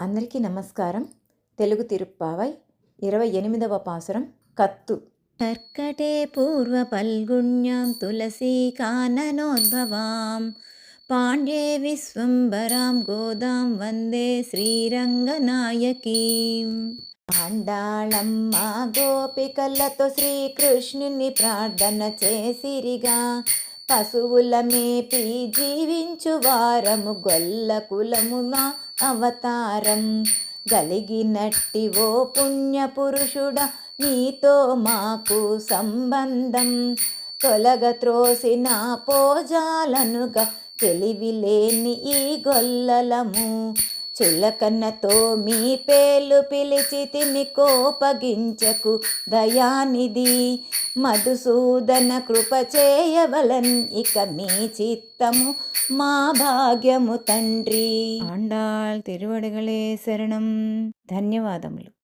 అందరికీ నమస్కారం. తెలుగు తిరుప్పావై ఇరవై ఎనిమిదవ పాసురం కత్తు. కర్కటే పూర్వ పల్గుణ్యాం తులసీ కాననోద్భవాం. పాండ్యే విశ్వంబరాం గోదాం వందే శ్రీరంగనాయకీం. పాండాళమ్మ గోపికలతో శ్రీకృష్ణుని ప్రార్థన చేసిరిగా. పశువుల మేపి జీవించు వారము గొల్ల కులమునా అవతారం గలిగినట్టి ఓ పుణ్యపురుషుడ నీతో మాకు సంబంధం. తొలగ త్రోసిన పోజాలనుగా తెలివిలేని ఈ గొల్లలము. చులకన్నతో మీ పేర్లు పిలిచితిమి కోపగించకు దయానిధి. మధుసూదన కృప చేయవలన్ ఇక మీ చిత్తము మా భాగ్యము తండ్రి. ఆండాల్ తిరువడగలే శరణం. ధన్యవాదములు.